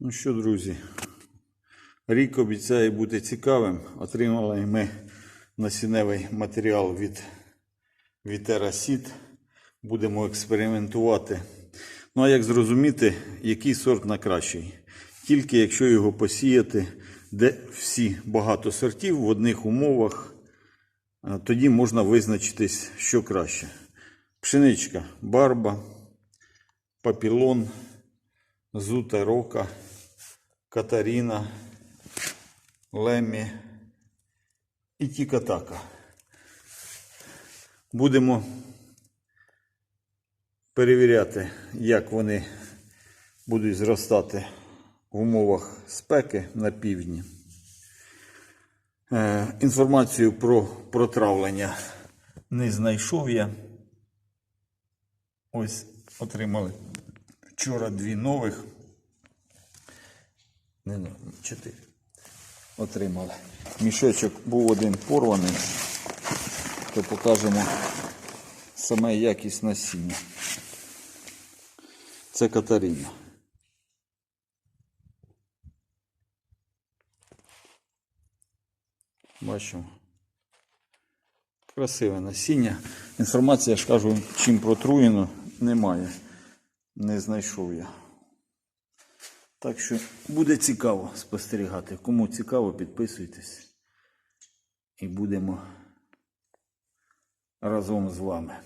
Ну що, друзі, рік обіцяє бути цікавим. Отримали ми насінневий матеріал від Вітера Сіт. Будемо експериментувати. Ну а як зрозуміти, який сорт на кращий? Тільки якщо його посіяти, де всі багато сортів в одних умовах, тоді можна визначитись, що краще. Пшеничка, барба, папілон, зута рока, катаріна, лемі і тікатака. Будемо перевіряти, як вони будуть зростати в умовах спеки на півдні. Е, Інформацію про протравлення не знайшов я. Ось отримали вчора дві нових. Не, ну, чотири. Отримали. Мішечок був один порваний, то покажемо саме якість насіння. Це Катаріна. Бачимо. Красиве насіння. Інформація, я ж кажу, чим протруєно, немає. Не знайшов я. Так що буде цікаво спостерігати. Кому цікаво, підписуйтесь. І будемо разом з вами.